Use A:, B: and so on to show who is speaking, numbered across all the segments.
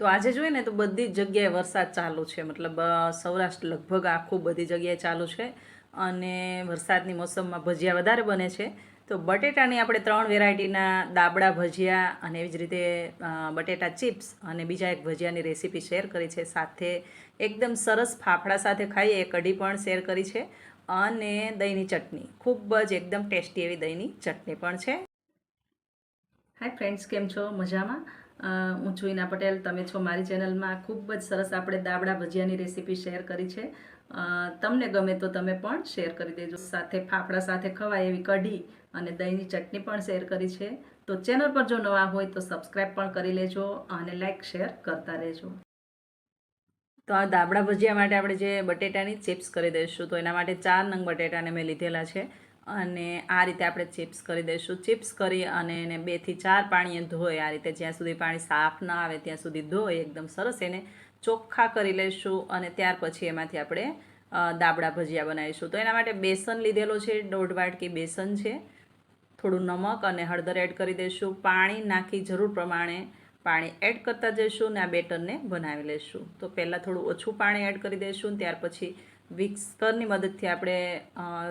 A: તો આજે જોઈએ ને તો બધી જ જગ્યાએ વરસાદ ચાલુ છે. મતલબ સૌરાષ્ટ્ર લગભગ આખું બધી જગ્યાએ ચાલુ છે અને વરસાદની મોસમમાં ભજીયા વધારે બને છે. તો બટેટાની આપણે ત્રણ વેરાયટીના દાબડા ભજીયા અને એવી જ રીતે બટેટા ચિપ્સ અને બીજા એક ભજીયાની રેસીપી શેર કરી છે. સાથે એકદમ સરસ ફાફડા સાથે ખાઈએ, એ કઢી પણ શેર કરી છે. અને દહીંની ચટણી, ખૂબ જ એકદમ ટેસ્ટી એવી દહીંની ચટણી પણ છે. હાય ફ્રેન્ડ્સ કેમ છો? મજામાં? હું છું પટેલ. તમે છો મારી ચેનલમાં. ખૂબ જ સરસ આપણે દાબડા ભજીયાની રેસીપી શેર કરી છે. તમને ગમે તો તમે પણ શેર કરી દેજો. સાથે ફાફડા સાથે ખવાય એવી કઢી અને દહીંની ચટણી પણ શેર કરી છે. તો ચેનલ પર જો નવા હોય તો સબસ્ક્રાઈબ પણ કરી લેજો અને લાઇક શેર કરતા રહેજો. તો આ દાબડા ભજીયા માટે આપણે જે બટેટાની ચિપ્સ કરી દઈશું, તો એના માટે ચાર નંગ બટેટાને મેં લીધેલા છે. અને આ રીતે આપણે ચિપ્સ કરી દઈશું. ચિપ્સ કરી અને એને બેથી ચાર પાણીએ ધોઈ આ રીતે જ્યાં સુધી પાણી સાફ ના આવે ત્યાં સુધી ધોઈ એકદમ સરસ એને ચોખ્ખા કરી લઈશું અને ત્યાર પછી એમાંથી આપણે દાબડા ભજીયા બનાવીશું. તો એના માટે બેસન લીધેલો છે, દોઢ વાટકી બેસન છે. થોડું નમક અને હળદર એડ કરી દઈશું. પાણી નાખી જરૂર પ્રમાણે પાણી એડ કરતા જઈશું અને આ બેટરને બનાવી લઈશું. તો પહેલાં થોડું ઓછું પાણી એડ કરી દઈશું ત્યાર પછી વિક્સરની મદદથી આપણે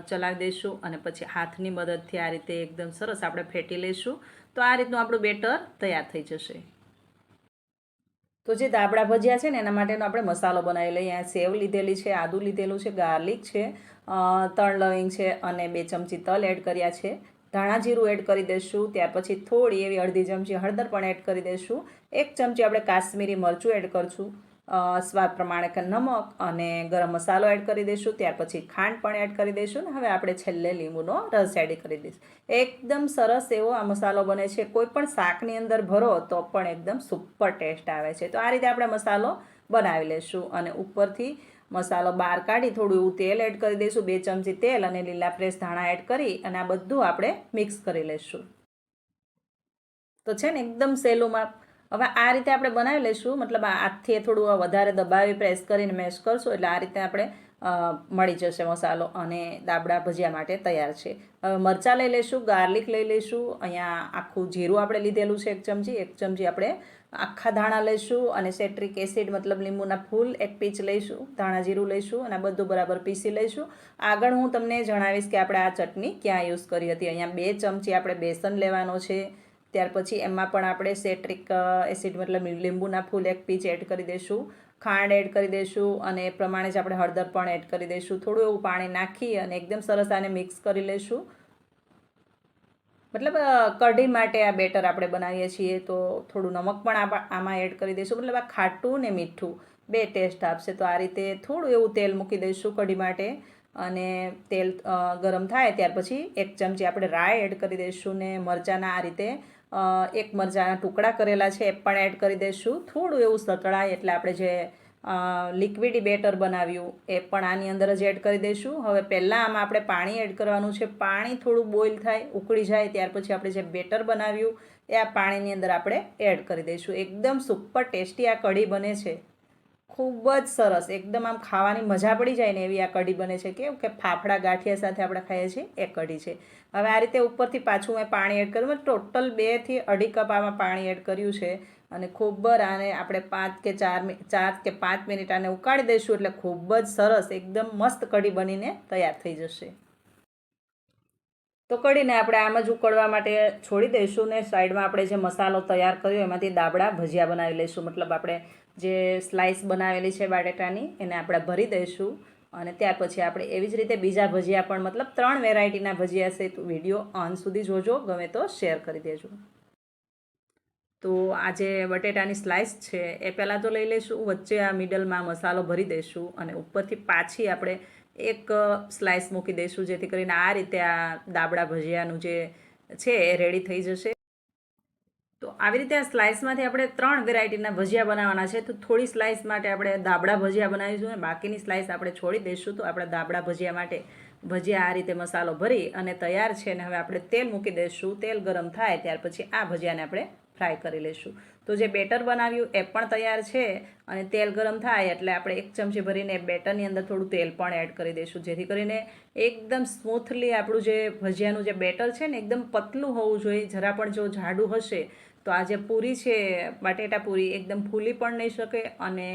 A: ચલાવી દઈશું અને પછી હાથની મદદથી આ રીતે એકદમ સરસ આપણે ફેટી લઈશું. તો આ રીતનું આપણું બેટર તૈયાર થઈ જશે. તો જે દાબડા ભજીયા છે ને, એના માટેનો આપણે મસાલો બનાવી લઈએ. અહીંયા સેવ લીધેલી છે, આદું લીધેલું છે, ગાર્લિક છે તણ લવિંગ છે અને બે ચમચી તલ એડ કર્યા છે. ધાણા જીરું એડ કરી દઈશું, ત્યાર પછી થોડી એવી અડધી ચમચી હળદર પણ એડ કરી દઈશું. એક ચમચી આપણે કાશ્મીરી મરચું એડ કરશું. સ્વાદ પ્રમાણે નમક અને ગરમ મસાલો એડ કરી દઈશું ત્યાર પછી ખાંડ પણ એડ કરી દઈશું ને હવે આપણે છેલ્લે લીંબુનો રસ એડ કરી દઈશું. એકદમ સરસ એવો આ મસાલો બને છે. કોઈ પણ શાકની અંદર ભરો તો પણ એકદમ સુપર ટેસ્ટ આવે છે. તો આ રીતે આપણે મસાલો બનાવી લઈશું અને ઉપરથી મસાલો બહાર કાઢી થોડું એવું તેલ એડ કરી દઈશું, બે ચમચી તેલ અને લીલા ફ્રેશ ધાણા એડ કરી અને આ બધું આપણે મિક્સ કરી લઈશું તો છે ને એકદમ સહેલુંમાં હવે આ રીતે આપણે બનાવી લઈશું. મતલબ હાથથી થોડું વધારે દબાવી પ્રેસ કરીને મેશ કરશું એટલે આ રીતે આપણે મળી જશે મસાલો અને દાબડા ભજીયા માટે તૈયાર છે. હવે મરચાં લઈ લઈશું, ગાર્લિક લઈ લઈશું. અહીંયા આખું જીરું આપણે લીધેલું છે એક ચમચી. એક ચમચી આપણે આખા ધાણા લઈશું અને સેટ્રિક એસિડ મતલબ લીંબુના ફૂલ એક પીચ લઈશું. ધાણા જીરું લઈશું અને બધું બરાબર પીસી લઈશું. આગળ હું તમને જણાવીશ કે આપણે આ ચટણી ક્યાં યુઝ કરી હતી. અહીંયા બે ચમચી આપણે બેસન લેવાનો છે. ત્યાર પછી એમાં પણ આપણે સેટ્રિક એસિડ મતલબ લીંબુના ફૂલ એક પીચ એડ કરી દઈશું ખાંડ એડ કરી દઈશું અને એ પ્રમાણે જ આપણે હળદર પણ એડ કરી દઈશું થોડું એવું પાણી નાખી અને એકદમ સરસ આને મિક્સ કરી લઈશું મતલબ કઢી માટે આ બેટર આપણે બનાવીએ છીએ તો થોડું નમક પણ આમાં એડ કરી દઈશું મતલબ આ ખાટું ને મીઠું બે ટેસ્ટ આપશે. તો આ રીતે થોડું એવું તેલ મૂકી દઈશું કઢી માટે અને તેલ ગરમ થાય ત્યાર પછી એક ચમચી આપણે રાઈ એડ કરી દઈશું ને મરચાંના આ રીતે એક મરચાના ટુકડા કરેલા છે, એ પણ એડ કરી દઈશું. થોડું એવું સતળાય એટલે આપણે જે લિક્વિડી બેટર બનાવ્યું, એ પણ આની અંદર જ એડ કરી દઈશું. હવે પહેલાં આમાં આપણે પાણી એડ કરવાનું છે. પાણી થોડું બોઇલ થાય, ઉકળી જાય, ત્યાર પછી આપણે જે બેટર બનાવ્યું, એ આ પાણીની અંદર આપણે એડ કરી દઈશું. એકદમ સુપર ટેસ્ટી આ કઢી બને છે. ખૂબ જ સરસ. એકદમ આમ ખાવાની મજા પડી જાય ને એવી આ કઢી બને છે કેવું કે ફાફડા ગાંઠિયા સાથે આપણે ખાઈએ છીએ, એ કઢી છે. હવે આ રીતે ઉપરથી પાછું મેં પાણી એડ કર્યું. ટોટલ બેથી અઢી કપ આમાં પાણી એડ કર્યું છે અને ખૂબ જ આને આપણે પાંચ કે ચાર મિ- ચાર કે પાંચ મિનિટ આને ઉકાળી દઈશું એટલે ખૂબ જ સરસ, એકદમ મસ્ત કઢી બનીને તૈયાર થઈ જશે. તો કઢીને આપણે આમ જ ઉકળવા માટે છોડી દઈશું ને સાઈડમાં આપણે જે મસાલો તૈયાર કર્યો એમાંથી દાબડા ભજીયા બનાવી લઈશું. મતલબ આપણે જે સ્લાઇસ બનાવેલી છે બાટેટાની એને આપણે ભરી દઈશું અને ત્યાર પછી આપણે એવી જ રીતે બીજા ભજીયા પણ મતલબ ત્રણ વેરાયટીના ભજીયા છે. તો વીડિયો અંત સુધી જોજો, ગમે તો શેર કરી દેજો. તો આ જે બટેટાની સ્લાઇસ છે, એ પહેલાં તો લઈ લઈશું, વચ્ચે આ મિડલમાં મસાલો ભરી દઈશું અને ઉપરથી પાછી આપણે એક સ્લાઇસ મૂકી દઈશું, જેથી કરીને આ રીતે આ દાબડા ભજીયાનું જે છે એ રેડી થઈ જશે. તો આવી રીતે આ સ્લાઇસમાંથી આપણે ત્રણ વેરાયટીના ભજીયા બનાવવાના છે. તો થોડી સ્લાઇસ માટે આપણે દાબડા ભજીયા બનાવીશું અને બાકીની સ્લાઇસ આપણે છોડી દઈશું. તો આપણા દાબડા ભજીયા માટે ભજીયા આ રીતે મસાલો ભરી અને તૈયાર છે અને હવે આપણે તેલ મૂકી દઈશું. તેલ ગરમ થાય ત્યાર પછી આ ભજીયાને આપણે ફ્રાય કરી લઈશું તો જે બેટર બનાવ્યું એ પણ તૈયાર છે અને તેલ ગરમ થાય એટલે આપણે એક ચમચી ભરીને બેટરની અંદર થોડું તેલ પણ એડ કરી દઈશું જેથી કરીને એકદમ સ્મૂથલી આપણું જે ભજીયાનું જે બેટર છે ને એકદમ પતલું હોવું જોઈએ. જરા પણ જો જાડું હશે તો આ જે પૂરી છે, બટેટા પૂરી, એકદમ ફૂલી પણ નહીં શકે અને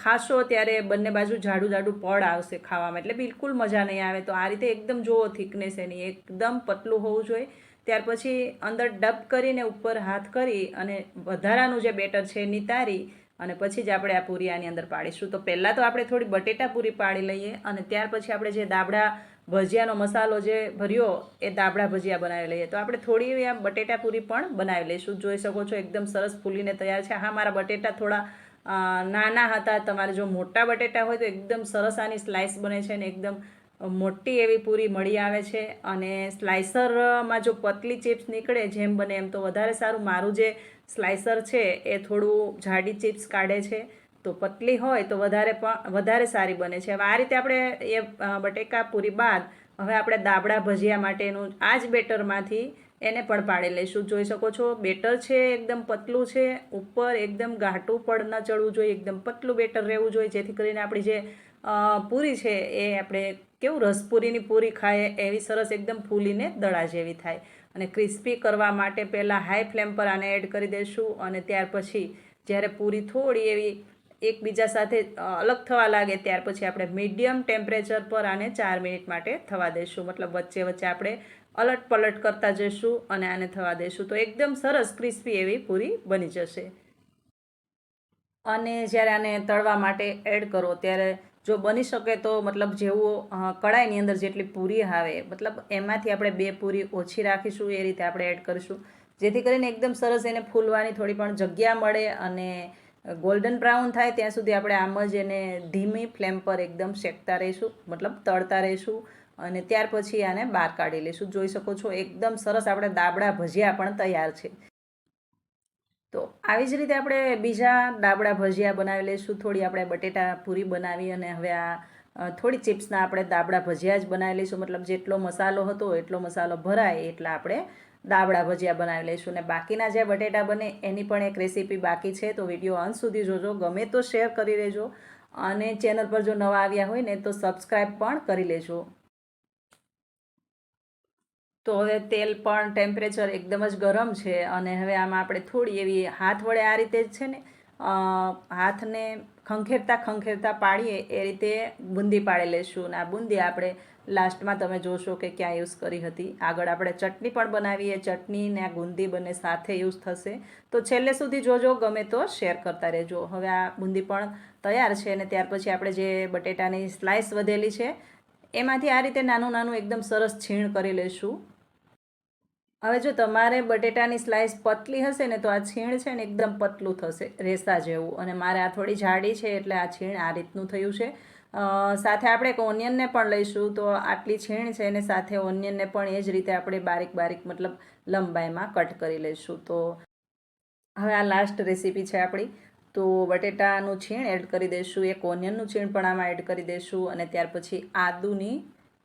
A: ખાશો ત્યારે બંને બાજુ જાડું જાડું પડ આવશે ખાવામાં. એટલે બિલકુલ મજા નહીં આવે. તો આ રીતે એકદમ જુઓ થિકનેસ એની એકદમ પતલું હોવું જોઈએ. ત્યાર પછી અંદર ડબ કરીને ઉપર હાથ કરી અને વધારાનું જે બેટર છે એ નિતારી અને પછી જ આપણે આ પૂરી આની અંદર પાડીશું. તો પહેલાં તો આપણે થોડી બટેટા પૂરી પાડી લઈએ અને ત્યાર પછી આપણે જે દાબડા ભજીયાનો મસાલો જે ભર્યો એ દાબડા ભજીયા બનાવી લઈએ. તો આપણે થોડી એવી આ બટેટા પૂરી પણ બનાવી લઈશું. જોઈ શકો છો એકદમ સરસ ફૂલીને તૈયાર છે. હા, મારા બટેટા થોડા નાના હતા. તમારે જો મોટા બટેટા હોય તો એકદમ સરસ આની સ્લાઇસ બને છે અને એકદમ મોટી એવી પૂરી મળી આવે છે અને સ્લાઇસરમાં જો પતલી ચિપ્સ નીકળે, જેમ બને એમ તો વધારે સારું. મારું જે સ્લાઇસર છે એ થોડું જાડી ચિપ્સ કાઢે છે. તો પતલી હોય તો વધારે પણ વધારે સારી બને છે. હવે આ રીતે આપણે એ બટેકા પૂરી બાદ હવે આપણે દાબડા ભજીયા માટેનું આ જ બેટરમાંથી એને પણ પાડી લઈશું. જોઈ શકો છો, બેટર છે, એકદમ પતલું છે. ઉપર એકદમ ઘાટું પણ ન ચડવું જોઈએ, એકદમ પતલું બેટર રહેવું જોઈએ, જેથી કરીને આપણી જે પૂરી છે એ આપણે કેવું રસપૂરીની પૂરી ખાઈએ એવી સરસ એકદમ ફૂલીને દડા જેવી થાય. અને ક્રિસ્પી કરવા માટે પહેલાં હાઈ ફ્લેમ પર આને એડ કરી દઈશું અને ત્યાર પછી જ્યારે પૂરી થોડી એવી એકબીજા સાથે અલગ થવા લાગે ત્યાર પછી આપણે મીડિયમ ટેમ્પરેચર પર આને ચાર મિનિટ માટે થવા દઈશું મતલબ વચ્ચે વચ્ચે આપણે અલટ પલટ કરતા જઈશું અને આને થવા દઈશું તો એકદમ સરસ ક્રિસ્પી એવી પૂરી બની જશે. અને જ્યારે આને તળવા માટે એડ કરો ત્યારે જો બની શકે તો મતલબ જેવું કડાઈની અંદર જેટલી પૂરી આવે, મતલબ એમાંથી આપણે બે પૂરી ઓછી રાખીશું, એ રીતે આપણે એડ કરીશું. જેથી કરીને એકદમ સરસ એને ફૂલવાની થોડી પણ જગ્યા મળે અને ગોલ્ડન બ્રાઉન થાય, ત્યાં સુધી આપણે આમ જ એને ધીમી ફ્લેમ પર એકદમ શેકતા રહીશું, મતલબ તળતા રહીશું અને ત્યાર પછી આને બહાર કાઢી લઈશું. જોઈ શકો છો, એકદમ સરસ આપણે દાબડા ભજીયા પણ તૈયાર છે. તો આવી જ રીતે આપણે બીજા દાબડા ભજીયા બનાવી લઈશું. થોડી આપણે બટેટા પૂરી બનાવી અને હવે આ થોડી ચિપ્સના આપણે દાબડા ભજીયા જ બનાવી લઈશું. મતલબ જેટલો મસાલો હતો એટલો મસાલો ભરાય એટલા આપણે દાબડા ભજીયા બનાવી લઈશું. ને બાકીના જે બટેટા બને એની પણ એક રેસીપી બાકી છે. તો વીડિયો અંત સુધી જોજો. ગમે તો શેર કરી લેજો. અને ચેનલ પર જો નવા આવ્યા હોય ને તો સબસ્ક્રાઈબ પણ કરી લેજો. તો હવે તેલ પણ ટેમ્પરેચર એકદમ જ ગરમ છે અને હવે આમાં આપણે થોડી એવી હાથ વડે આ રીતે જ છે ને હાથને ખંખેરતા ખંખેરતા પાડીએ એ રીતે બુંદી પાડી લઈશું અને આ બુંદી આપણે લાસ્ટમાં તમે જોશો કે ક્યાં યુઝ કરી હતી. આગળ આપણે ચટણી પણ બનાવીએ, ચટણી ને આ બુંદી બંને સાથે યુઝ થશે. તો છેલ્લે સુધી જોજો, ગમે તો શેર કરતા રહેજો. હવે આ બુંદી પણ તૈયાર છે અને ત્યાર પછી આપણે જે બટેટાની સ્લાઇસ વધેલી છે, એમાંથી આ રીતે નાનું નાનું એકદમ સરસ છીણ કરી લઈશું હવે જો તમારે બટેટાની સ્લાઇસ પતલી હશે ને તો આ છીણ છે ને એકદમ પતલું થશે, રેસા જેવું. અને મારે આ થોડી જાડી છે એટલે આ છીણ આ રીતનું થયું છે. સાથે આપણે એક ઓનિયનને પણ લઈશું તો આટલી છીણ છે અને સાથે ઓનિયનને પણ એ જ રીતે આપણે બારીક બારીક મતલબ લંબાઈમાં કટ કરી લઈશું. તો હવે આ લાસ્ટ રેસીપી છે આપણી. તો બટેટાનું છીણ એડ કરી દઈશું. એક ઓનિયનનું છીણ પણ આમાં એડ કરી દઈશું અને ત્યાર પછી આદુની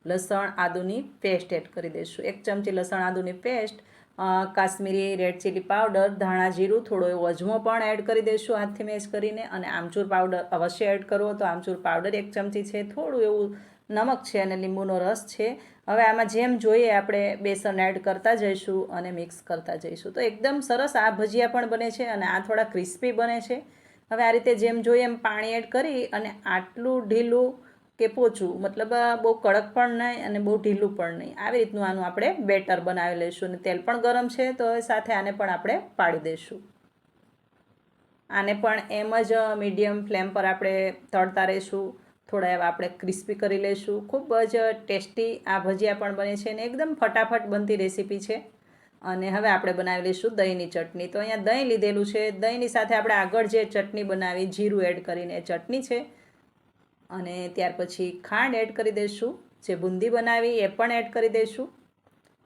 A: લસણ આદુની પેસ્ટ એડ કરી દઈશું. એક ચમચી લસણ આદુની paste Kashmiri red chilli powder ધાણા જીરું, થોડો એવો અજમો પણ એડ કરી દઈશું હાથથી મેશ કરીને અને આમચૂર પાવડર અવશ્ય એડ કરવો તો આમચૂર પાવડર એક ચમચી છે, થોડું એવું નમક છે અને લીંબુનો રસ છે. હવે આમાં જેમ જોઈએ આપણે બેસન એડ કરતા જઈશું અને મિક્સ કરતા જઈશું. તો એકદમ સરસ આ ભજીયા પણ બને છે અને આ થોડા ક્રિસ્પી બને છે. હવે આ રીતે જેમ જોઈએ એમ પાણી એડ કરી અને આટલું ઢીલું કે પોચું, મતલબ બહુ કડક પણ નહીં અને બહુ ઢીલું પણ નહીં. આવી રીતનું આનું આપણે બેટર બનાવી લઈશું અને તેલ પણ ગરમ છે, તો સાથે આને પણ આપણે પાડી દઈશું. આને પણ એમ જ મીડિયમ ફ્લેમ પર આપણે તળતા રહીશું. થોડા એવા આપણે ક્રિસ્પી કરી લઈશું. ખૂબ જ ટેસ્ટી આ ભજીયા પણ બને છે અને એકદમ ફટાફટ બનતી રેસીપી છે. અને હવે આપણે બનાવી લઈશું દહીંની ચટણી. તો અહીંયા દહીં લીધેલું છે. દહીંની સાથે આપણે આગળ જે ચટણી બનાવી, જીરું એડ કરીને ચટણી છે. અને ત્યાર પછી ખાંડ એડ કરી દઈશું. જે બુંદી બનાવી એ પણ એડ કરી દઈશું.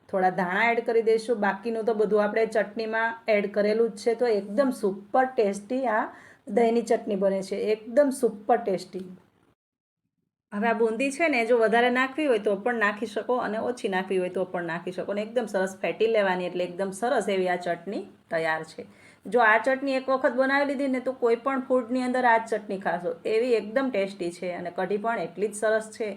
A: થોડા ધાણા એડ કરી દઈશું. બાકીનું તો બધું આપણે ચટણીમાં એડ કરેલું જ છે. તો એકદમ સુપર ટેસ્ટી આ દહીંની ચટણી બને છે. એકદમ સુપર ટેસ્ટી હવે આ બુંદી છે ને જો વધારે નાખવી હોય તો પણ નાખી શકો અને ઓછી નાખવી હોય તો પણ નાખી શકો. ને એકદમ સરસ ફેટી લેવાની એટલે એકદમ સરસ એવી આ ચટણી તૈયાર છે. જો આ ચટણી એક વખત બનાવી લીધી ને તો કોઈ પણ ફૂડની અંદર આ ચટણી ખાશો. એવી એકદમ ટેસ્ટી છે અને કઢી પણ એટલી જ સરસ છે.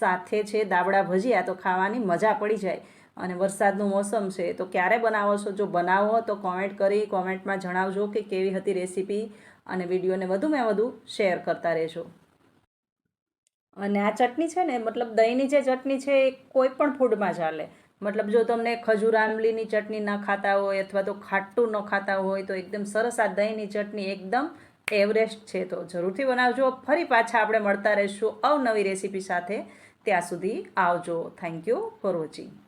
A: સાથે છે દાબડા ભજીયા, તો ખાવાની મજા પડી જાય. અને વરસાદનું મોસમ છે, તો ક્યારે બનાવો છો? જો બનાવો તો કોમેન્ટ કરી કોમેન્ટમાં જણાવજો કે કેવી હતી રેસીપી અને વિડીયોને વધુમાં વધુ શેર કરતા રહેજો. અને આ ચટણી છે ને, મતલબ દહીંની જે ચટણી છે એ કોઈ પણ ફૂડમાં ચાલે. મતલબ જો તમને ખજૂર આંબલીની ચટણી ન ખાતા હોય અથવા તો ખાટું ન ખાતા હોય તો એકદમ સરસ આ દહીંની ચટણી એકદમ એવરેસ્ટ છે. તો જરૂરથી બનાવજો. ફરી પાછા આપણે મળતા રહીશું અવનવી રેસીપી સાથે. ત્યાં સુધી આવજો. Thank you for watching.